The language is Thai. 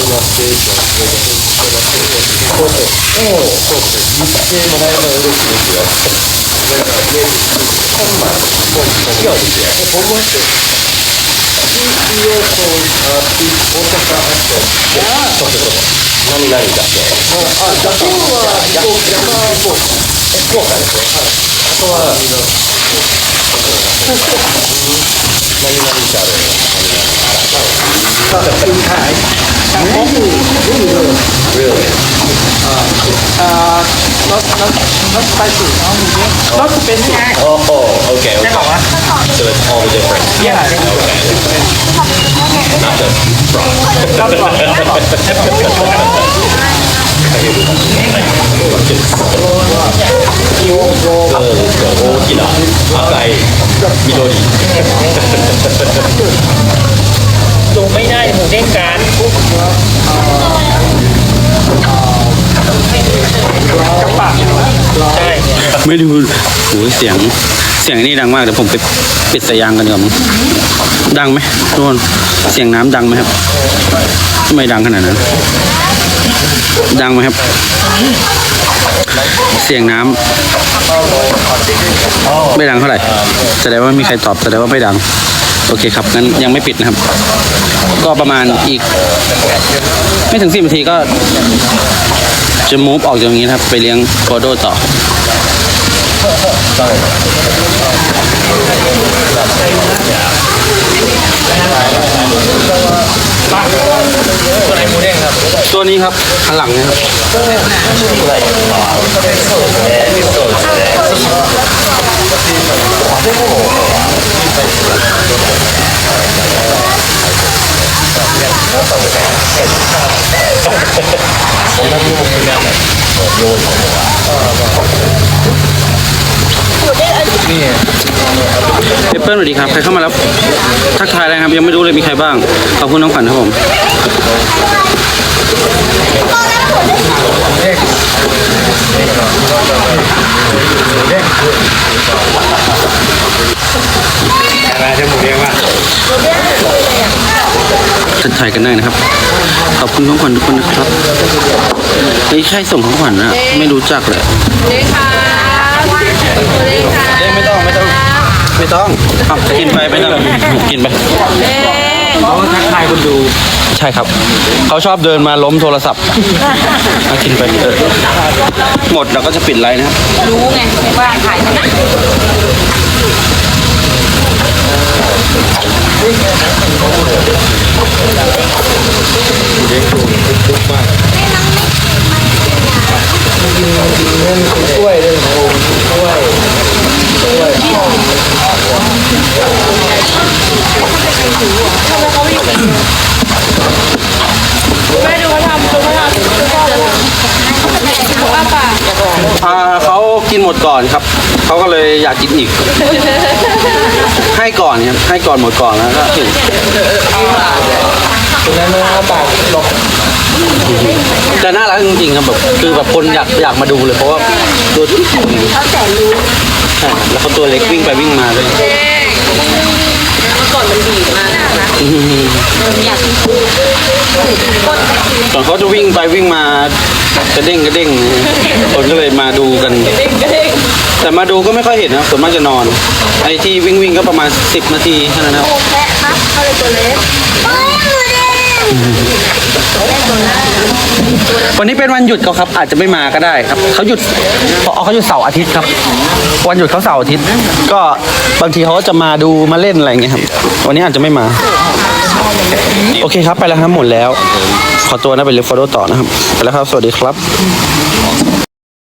してもらってそう言われてそうやってそうやって言っそうらえば嬉しい。って言われうだかそう本番本番そうですよ本そって緊急要そあ大阪発祥そうそうそう何何だってあだけは福岡そう福岡ですそうとは何々そうある何々そう大き赤い緑。 ไม่ดูโอ้ยเสียง เสียงนี่ดังมากเดี๋ยวผมไปปิดสายยางกันเดี๋ยวาดังไหมทุกคนเสียงน้ำดังไหมครับ ไม่ดังขนาดนั้น ดังไหมครับ เสียงน้ำไม่ดังเท่าไหร่แสดงว่ามีใครตอบแสดงว่าไม่ดัง โอเคครับงั้นยังไม่ปิดนะครับ ก็ประมาณอีก ไม่ถึงสิบนาทีก็จะมูฟออกจากตรงนี้ครับ ไปเลี้ยงโคโดต่อ ตัวไหนหมูเด้งครับตัวนี้ครับหันหลังนะครับเอ เปิ้ลสวัสดีครับ ใครเข้ามาแล้วทักทายอะไรครับยังไม่รู้เลยมีใครบ้าง ขอบคุณน้องขวัญครับผมอะไรจะหมูเด้งว่าทักทายกันได้นะครับ ขอบคุณของขวัญทุกคนนะครับไม่ใช่ส่งของขวัญนะไม่รู้จักเลย ไม่ต้องไม่ต้องไม่ต้องเอากินไปไม่ต้องกินไปเด้เขาทักทายคนดูใช่ครับ เขาชอบเดินมาล้มโทรศัพท์เอากินไปเออหมดเราก็จะปิดไลน์นะครับรู้ไงว่าถ่ายกันนะแม่ดูเขาทำดูเขาทำดูเขาทำว่าปาก อ่าเขากินหมดก่อนครับ เขาก็เลยอยากกินอีก ให้ก่อนครับ ให้ก่อนหมดก่อนแล้วก็ถึงตรงนั้นนะปากหลบแต่น่ารักจริงๆครับแบบคือแบบคนอยากอยากมาดูเลยเพราะว่าตัวที่เขาแสนรู้ ใช่ครับแล้วเขาตัวเล็กวิ่งไปวิ่งมาเลยเด้เมื่อก่อนมันดีมากนะอืมอยากกินคนตอนเขาจะวิ่งไปวิ่งมากระเด้งกระเด้งคนก็เลยมาดูกันเด้งเด้งแต่มาดูก็ไม่ค่อยเห็นนะส่วนมากจะนอน ไอ้ที่วิ่งวิ่งก็ประมาณ 10 นาทีแค่นั้นนะครับโอ้แพะครับเขาเลยตัวเล็กโอ้ยหมูเด้ง วันนี้เป็นวันหยุดเขาครับ อาจจะไม่มาก็ได้ครับเขาหยุดเพราเขาหยุดเสาร์อาทิตย์ครับ วันหยุดเขาเสาร์อาทิตย์ ก็บางทีเขาก็จะมาดูมาเล่นอะไรอย่างเงี้ยครับ วันนี้อาจจะไม่มา โอเคครับไปแล้วครับหมดแล้ว ขอตัวนะไปเรียนฟอโต้ต่อนะครับ ไปแล้วครับ สวัสดีครับ